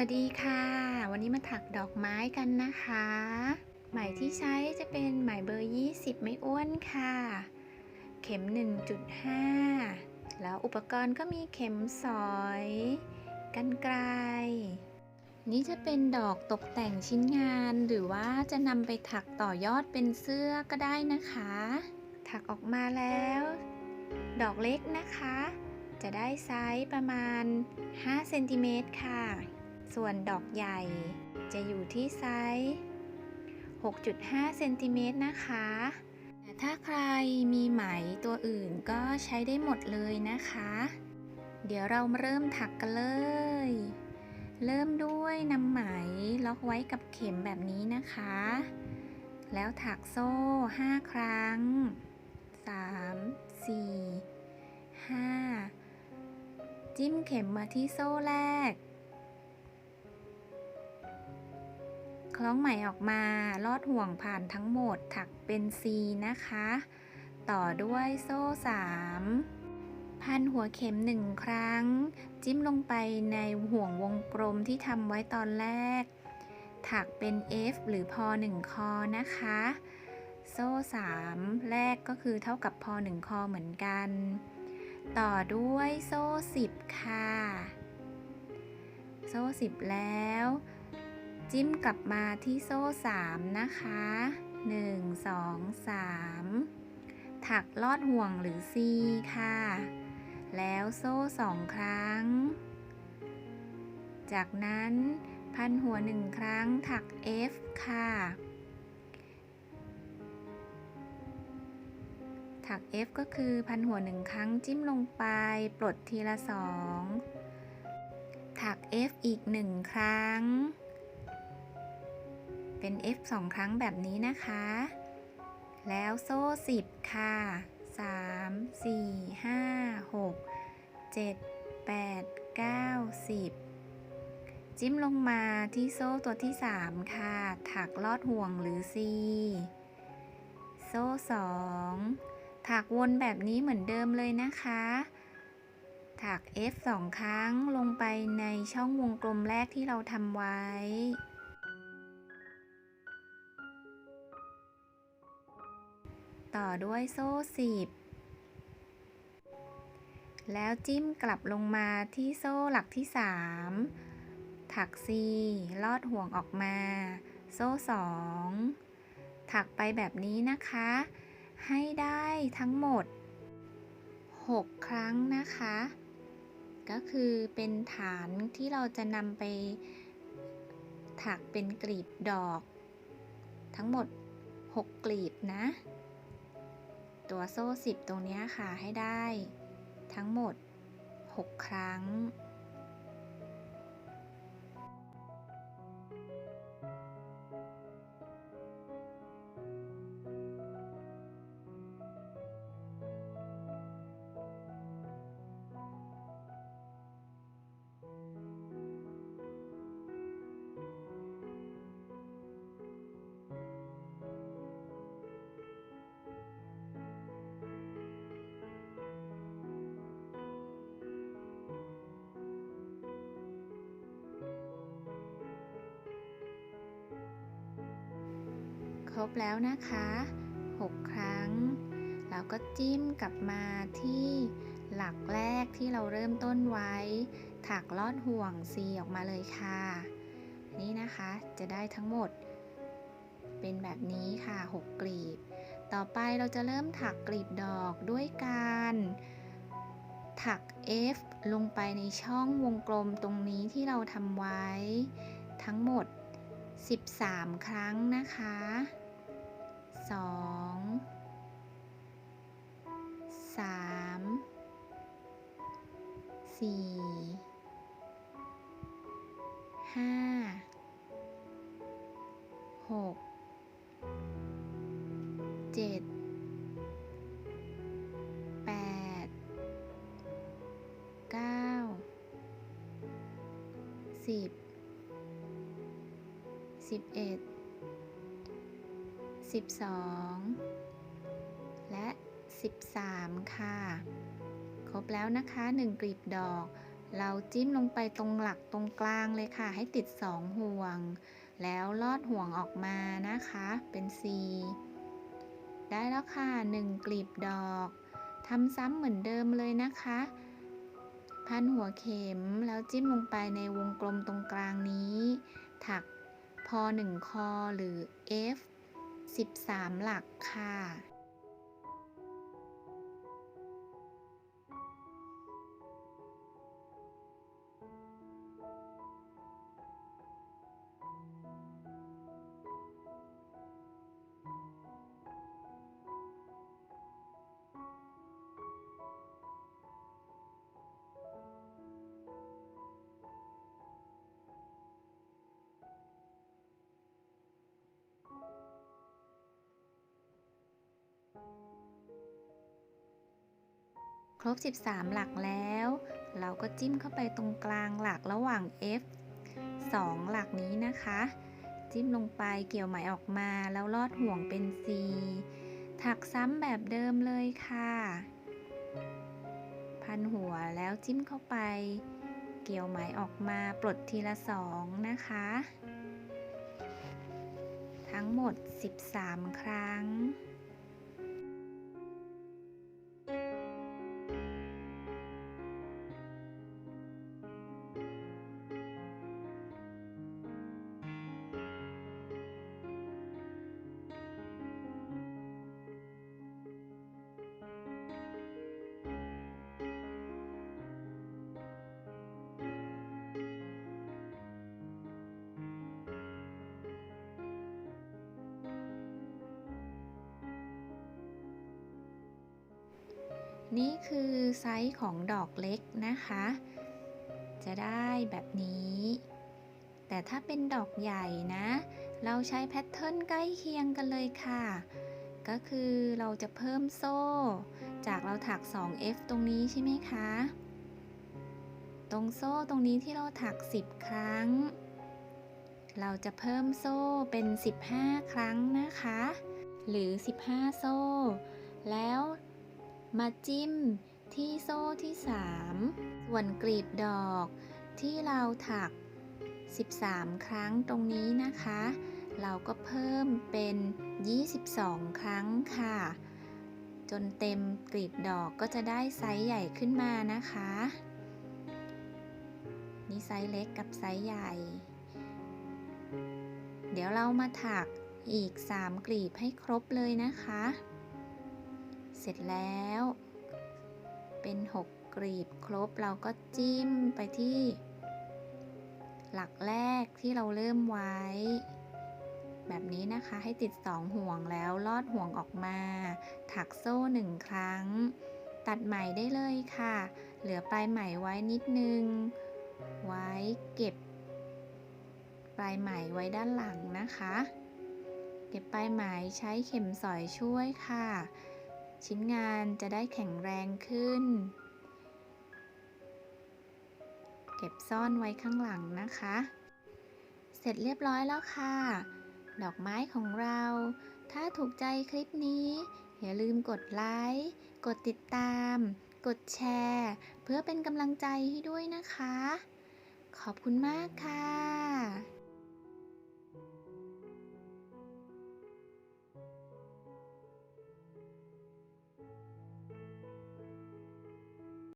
วัสดีค่ะ วันนี้มาถักดอกไม้กันนะคะ ไหมที่ใช้จะเป็นไหมเบอร์ 20 ไม่อ้วนค่ะ เข็ม 1.5 แล้วอุปกรณ์ก็มีเข็มสอยกันไกล นี่จะเป็นดอกตกแต่งชิ้นงานหรือว่าจะนำไปถักต่อยอดเป็นเสื้อก็ได้นะคะ ถักออกมาแล้ว ดอกเล็กนะคะ จะได้ไซส์ประมาณ5เซนติเมตรค่ะ ส่วนดอกใหญ่จะอยู่ที่ไซส์ 6.5 เซนติเมตรนะคะแต่ถ้าใครมีไหมตัวอื่นก็ใช้ได้หมดเลยนะคะ เดี๋ยวเรามาเริ่มถักกันเลย เริ่มด้วยนำไหมล็อกไว้กับเข็มแบบนี้นะคะ แล้วถักโซ่ 5 ครั้ง 3 4 5 จิ้มเข็มมาที่โซ่แรก คล้องไหมออกมา ลอดห่วงผ่านทั้งหมดถักเป็น C นะคะ ต่อด้วยโซ่ 3 พันหัวเข็มหนึ่งครั้ง จิ้มลงไปในห่วงวงกลมที่ทำไว้ตอนแรก ถักเป็น F หรือพอ 1 คอนะคะ โซ่ 3 แรกก็คือเท่ากับพอ 1 คอเหมือนกัน ต่อด้วยโซ่ 10 ค่ะ โซ่ 10 แล้ว จิ้มกลับมาที่โซ่ 3 นะคะ 1 2 3 ถักลอดห่วงหรือ C ค่ะ แล้วโซ่2ครั้ง จากนั้นพันหัว1ครั้งถัก F ค่ะ ถัก F ก็คือพันหัว1ครั้งจิ้มลงไป ปลดทีละ2ถัก F อีก1ครั้ง เป็น F 2 ครั้งแบบนี้นะคะ แล้วโซ่ 10 ค่ะ 3 4 5 6 7 8 9 10 จิ้มลงมาที่โซ่ตัวที่ 3 ค่ะ ถักลอดห่วงหรือ C โซ่ 2 ถักวนแบบนี้เหมือนเดิมเลยนะคะ ถัก F 2 ครั้งลงไปในช่องวงกลมแรกที่เราทำไว้ อด้วยโซ่10แล้วจิ้มกลับลงมาที่โซ่หลักที่ 3 ถัก C ลอดห่วงออกมา โซ่ 2 ถักไปแบบนี้นะคะ ให้ได้ทั้งหมด 6 ครั้งนะคะ ก็คือเป็นฐานที่เราจะนำไป ถักเป็นกลีบดอก ทั้งหมด 6 กลีบนะ ตัวโซ่ 10 ตรงนี้ค่ะให้ได้ทั้งหมด 6 ครั้ง รบแล้วนะคะ 6 ครั้งเราก็จิ้มกลับมาที่หลักแรกที่เราเริ่มต้นไว้ ถักลอดห่วง C ออกมาเลยค่ะ นี่นะคะจะได้ทั้งหมด เป็นแบบนี้ค่ะ 6 กลีบ ต่อไปเราจะเริ่มถักกลีบดอกด้วยการถัก F ลงไปในช่องวงกลมตรงนี้ที่เราทำไว้ทั้งหมด 13 ครั้งนะคะ 2 3 4 5 6 7 8 9 10 11 12 และ 13 ค่ะ ครบแล้วนะคะ 1กลีบดอก เราจิ้มลงไปตรงหลักตรงกลางเลยค่ะ ให้ติดสองห่วง แล้วลอดห่วงออกมานะคะ เป็น C ได้แล้วค่ะหนึ่งกลีบดอกทำซ้ำเหมือนเดิมเลยนะคะ พันหัวเข็มแล้วจิ้มลงไปในวงกลมตรงกลางนี้ ถักพอหนึ่งคอหรือ F 13 หลักค่ะ ครบ 13 หลักแล้ว เราก็จิ้มเข้าไปตรงกลางหลักระหว่าง F 2 หลักนี้นะคะ จิ้มลงไปเกี่ยวไหมออกมาแล้วลอดห่วงเป็น C ถักซ้ำแบบเดิมเลยค่ะ พันหัวแล้วจิ้มเข้าไป เกี่ยวไหมออกมาปลดทีละสองนะคะ ทั้งหมด 13 ครั้ง นี่คือไซส์ของดอกเล็กนะคะ จะได้แบบนี้ แต่ถ้าเป็นดอกใหญ่นะ เราใช้แพทเทิร์นใกล้เคียงกันเลยค่ะ ก็คือเราจะเพิ่มโซ่ จากเราถัก 2F ตรงนี้ใช่ไหมคะ ตรงโซ่ตรงนี้ที่เราถัก 10 ครั้ง เราจะเพิ่มโซ่เป็น 15 ครั้งนะคะ หรือ 15 โซ่ แล้ว มาจิ้มที่โซ่ที่ 3 ส่วนกลีบดอกที่เราถัก 13 ครั้งตรงนี้นะคะ เราก็เพิ่มเป็น 22 ครั้งค่ะ จนเต็มกลีบดอกก็จะได้ไซส์ใหญ่ขึ้นมานะคะ นี่ไซส์เล็กกับไซส์ใหญ่ เดี๋ยวเรามาถักอีก 3 กลีบให้ครบเลยนะคะ เสร็จแล้ว เป็น 6กลีบครบเราก็จิ้มไปที่ หลักแรกที่เราเริ่มไว้ แบบนี้นะคะให้ติด 2 ห่วงแล้วลอดห่วงออกมา ถักโซ่1ครั้ง ตัดไหมได้เลยค่ะ เหลือปลายไหมไว้นิดนึง ไว้เก็บ ปลายไหมไว้ด้านหลังนะคะ เก็บปลายไหมใช้เข็มสอยช่วยค่ะ ชิ้นงานจะได้แข็งแรงขึ้น เก็บซ่อนไว้ข้างหลังนะคะ เสร็จเรียบร้อยแล้วค่ะ ดอกไม้ของเรา ถ้าถูกใจคลิปนี้ อย่าลืมกดไลค์ กดติดตาม กดแชร์ เพื่อเป็นกำลังใจให้ด้วยนะคะ ขอบคุณมากค่ะ